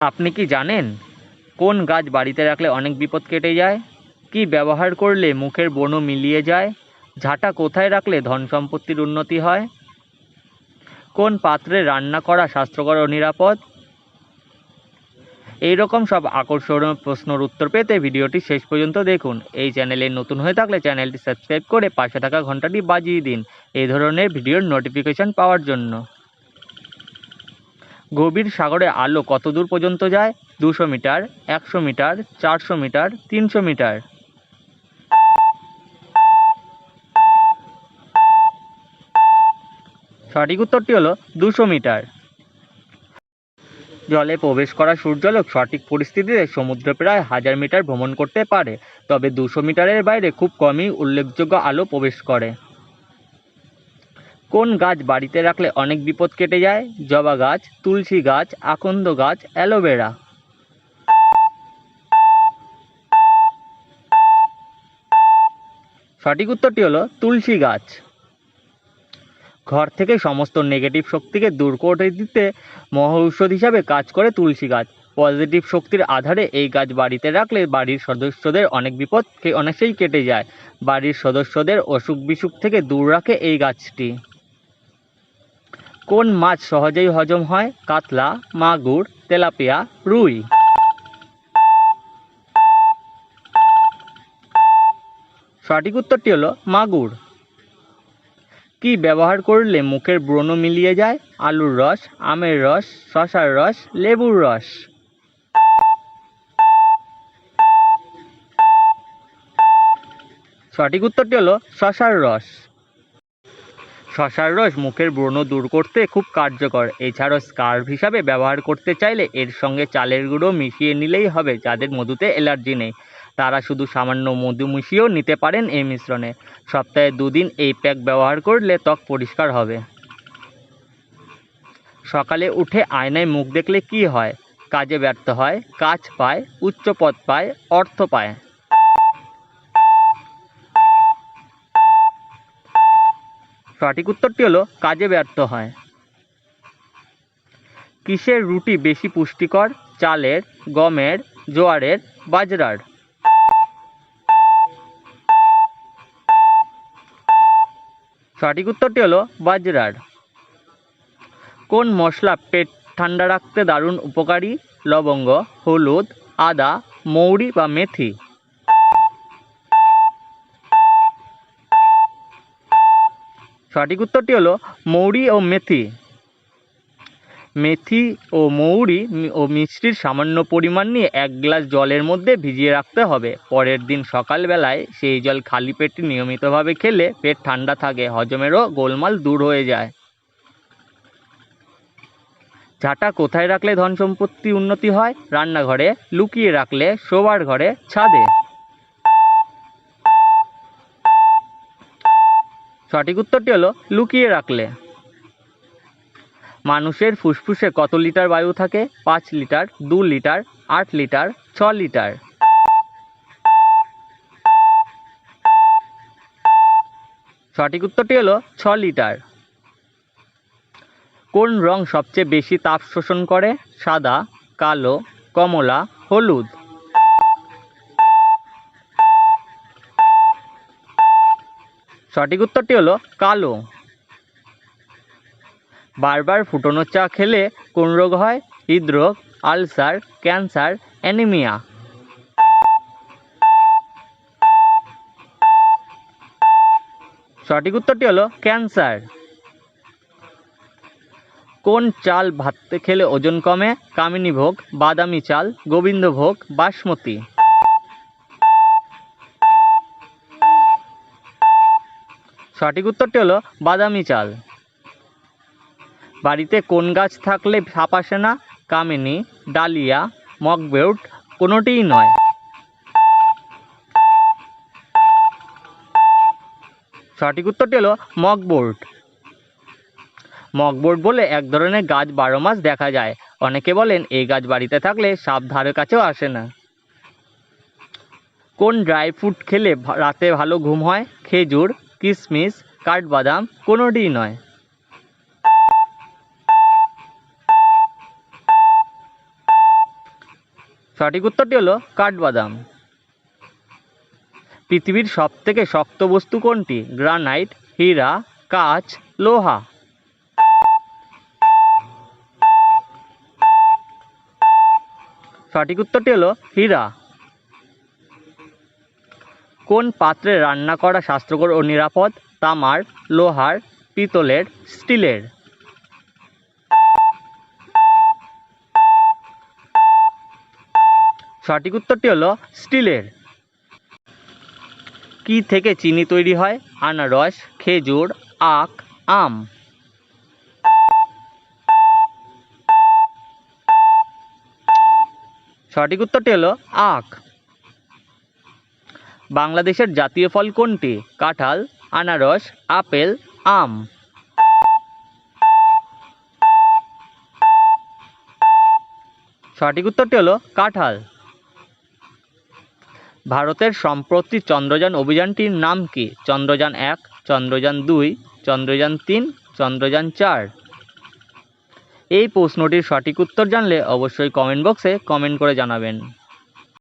আপনি কি জানেন কোন গাছ বাড়িতে রাখলে অনেক বিপদ কেটে যায়? কি ব্যবহার করলে মুখের ব্রণ মিলিয়ে যায়? ঝাঁটা কোথায় রাখলে ধন সম্পত্তির উন্নতি হয়? কোন পাত্রে রান্না করা স্বাস্থ্যকর ও নিরাপদ? এই রকম সব আকর্ষণীয় প্রশ্নের উত্তর পেতে ভিডিওটি শেষ পর্যন্ত দেখুন। এই চ্যানেলে নতুন হয়ে থাকলে চ্যানেলটি সাবস্ক্রাইব করে পাশে থাকা ঘন্টাটি বাজিয়ে দিন। এই ধরনের ভিডিওর নোটিফিকেশন পাওয়ার জন্য। গভীর সাগরে আলো কত দূর পর্যন্ত যায়? দুশো মিটার, একশো মিটার, চারশো মিটার, তিনশো মিটার? সঠিক উত্তরটি হলো দুশো মিটার। জলে প্রবেশ করা সূর্যালোক সঠিক পরিস্থিতিতে সমুদ্র প্রায় হাজার মিটার ভ্রমণ করতে পারে, তবে দুশো মিটারের বাইরে খুব কমই উল্লেখযোগ্য আলো প্রবেশ করে। কোন গাছ বাড়িতে রাখলে অনেক বিপদ কেটে যায়? জবা গাছ, তুলসী গাছ, আকন্দ গাছ, অ্যালোভেরা। সঠিক উত্তরটি হলো তুলসী গাছ। ঘর থেকে সমস্ত নেগেটিভ শক্তিকে দূর করে দিতে মহৌষধ হিসাবে কাজ করে তুলসী গাছ। পজিটিভ শক্তির আধারে এই গাছ বাড়িতে রাখলে বাড়ির সদস্যদের অনেক বিপদ অনেকটাই কেটে যায়। বাড়ির সদস্যদের অসুখ বিসুখ থেকে দূর রাখে এই গাছটি। কোন মাছ সহজেই হজম হয়? কাতলা, মাগুর, তেলাপিয়া, রুই। সঠিক উত্তরটি হলো মাগুর। কি ব্যবহার করলে মুখের ব্রণ মিলিয়ে যায়? আলুর রস, আমের রস, শশার রস, লেবুর রস। সঠিক উত্তরটি হলো শশার রস। শশার রস মুখের ব্রণ দূর করতে খুব কার্যকর। এছাড়াও স্কার্ফ হিসাবে ব্যবহার করতে চাইলে এর সঙ্গে চালের গুঁড়ো মিশিয়ে নিলেই হবে, যাদের মধুতে অ্যালার্জি নেই। তারা শুধু সামান্য মধু মিশিয়েও নিতে পারেন এই মিশ্রণে। সপ্তাহে দুদিন এই প্যাক ব্যবহার করলে ত্বক পরিষ্কার হবে। সকালে উঠে আয়নায় মুখ দেখলে কি হয়? কাজে ব্যর্থ হয়, কাজ পায়, উচ্চ পদ পায়, অর্থ পায়। সঠিক উত্তরটি হলো, কাজে ব্যর্থ হয়। কিসের রুটি বেশি পুষ্টিকর? চালের, গমের, জোয়ারের, বাজরার। সঠিক উত্তরটি হলো, বাজরার। কোন মশলা পেট ঠান্ডা রাখতে দারুণ উপকারী? লবঙ্গ, হলুদ, আদা, মৌরি বা মেথি। সঠিক উত্তরটি হলো মৌরি ও মেথি। মেথি ও মৌরি ও মিষ্টির সামান্য পরিমাণ নিয়ে এক গ্লাস জলের মধ্যে ভিজিয়ে রাখতে হবে। পরের দিন সকালবেলায় সেই জল খালি পেটে নিয়মিতভাবে খেলে পেট ঠান্ডা থাকে, হজমেরও গোলমাল দূর হয়ে যায়। ঝাঁটা কোথায় রাখলে ধন সম্পত্তি উন্নতি হয়? রান্নাঘরে লুকিয়ে রাখলে শোবার ঘরে ছাদে। সঠিক উত্তরটি হলো লুকিয়ে রাখলে। মানুষের ফুসফুসে কত লিটার বায়ু থাকে? পাঁচ লিটার, দু লিটার, আট লিটার, ছ লিটার। সঠিক উত্তরটি হলো ছ লিটার। কোন রং সবচেয়ে বেশি তাপ শোষণ করে? সাদা, কালো, কমলা, হলুদ। সঠিক উত্তরটি হলো কালো। বারবার ফুটোনো চা খেলে কোন রোগ হয়? হৃদরোগ, আলসার, ক্যান্সার, অ্যানিমিয়া। সঠিক উত্তরটি হলো ক্যান্সার। কোন চাল ভাতে খেলে ওজন কমে? কামিনী ভোগ, বাদামি চাল গোবিন্দভোগ বাসমতি। সঠিক উত্তরটি হলো বাদামি চাল। বাড়িতে কোন গাছ থাকলে সাপ আসে না কামিনী, ডালিয়া, মগবেউট কোনোটিই নয়। সঠিক উত্তরটি হলো মকবোর্ড মকবোর্ড বলে এক ধরনের গাছ বারো মাস দেখা যায়। অনেকে বলেন এই গাছ বাড়িতে থাকলে সাপ ধারে কাছেও আসে না। কোন ড্রাই ফ্রুট খেলে রাতে ভালো ঘুম হয়? খেজুর কিশমিশ কাঠবাদাম, কোনোটিই নয়। সঠিক উত্তরটি হলো কাঠবাদাম। পৃথিবীর সবথেকে শক্ত বস্তু কোনটি? গ্রানাইট, হীরা, কাঁচ, লোহা। সঠিক উত্তরটি হলো হীরা। কোন পাত্রে রান্না করা স্বাস্থ্যকর ও নিরাপদ? তামার, লোহার, পিতলের, স্টিলের। সঠিক উত্তরটি হলো স্টিলের। কি থেকে চিনি তৈরি হয়? আনারস, খেজুর, আখ, আম। সঠিক উত্তরটি হলো আখ। বাংলাদেশের জাতীয় ফল কোনটি? কাঁঠাল, আনারস, আপেল, আম। সঠিক উত্তরটি হলো কাঁঠাল। ভারতের সম্প্রতি চন্দ্রযান অভিযানটির নাম কি? চন্দ্রযান এক, চন্দ্রযান দুই, চন্দ্রযান তিন, চন্দ্রযান চার। এই প্রশ্নটির সঠিক উত্তর জানলে অবশ্যই কমেন্ট বক্সে কমেন্ট করে জানাবেন।